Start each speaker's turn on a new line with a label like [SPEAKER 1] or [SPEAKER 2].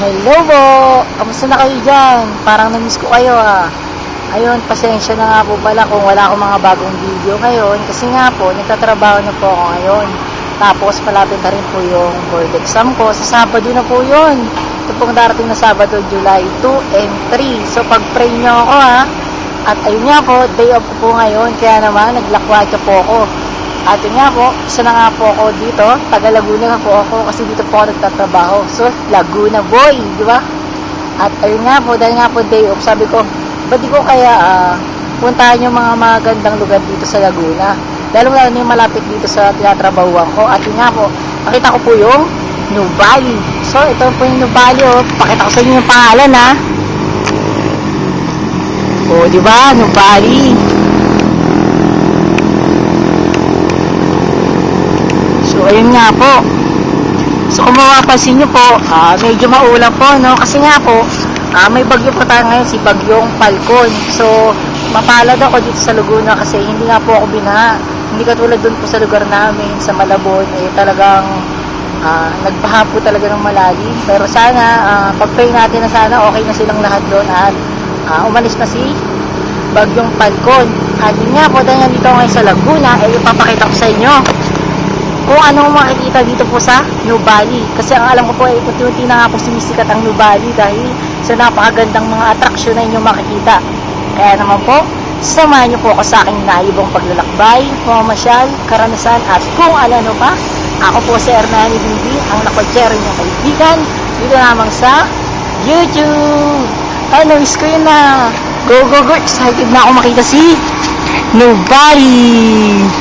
[SPEAKER 1] Hello po! Kamusta na kayo dyan? Parang namiss ko kayo ah. Ayun, pasensya na nga po pala kung wala akong mga bagong video ngayon kasi nga po, nagtatrabaho na po ako ngayon. Tapos malapit na rin po yung board exam ko. Sa Sabado na po yun. Ito pong darating na Sabado, July 2 and 3. So pag-pray nyo ako ha. At ayun nga po, day off ko po ngayon. Kaya naman, naglakwatsa po ako. At yun nga po, isa na nga po ako dito. Taga Laguna nga po ako kasi dito po ako nagtatrabaho. So, Laguna boy, di ba? At ayun nga po, dahil nga po day off, sabi ko, ba't di ko kaya ah, puntahan yung mga magandang lugar dito sa Laguna. Lalo na yung malapit dito sa tinatrabahuan ko. At yun nga po, nakita ko po yung Nubali. So, ito po yung Nubali, oh. Pakita ko sa inyo yung pangalan, ha. O, di ba? Nubali. So, ayun nga po. So, kung mapapansin nyo po, ah, medyo maulan po, no? Kasi nga po, ah, may bagyo po tayo ngayon, si Bagyong Falcon. So, mapalad ako dito sa Laguna kasi hindi nga po ako binaha. Hindi katulad dun po sa lugar namin, sa Malabon, eh talagang ah, nagbaha po talaga ng malalim. Pero sana, ah, pag-pray natin na sana okay na silang lahat doon at ah, umalis na si Bagyong Falcon. At yun nga po, dahil nandito ngayon sa Laguna, eh ipapakita ko sa inyo kung anong makikita dito po sa Nubali. Kasi ang alam ko po ay unti-unti na nga po sumisikat ang Nubali dahil sa napakagandang mga atraksyon na inyong makikita. Kaya naman po, samahan niyo po ako sa aking naibong paglalakbay, pamamasyal, karanasan at kung ano pa. Ako po si Hernani Hindi, ang nakotsero niyong kaibigan, dito lamang sa YouTube. Ano, yun na. Go, go, go. Excited na ako makita si Nubali.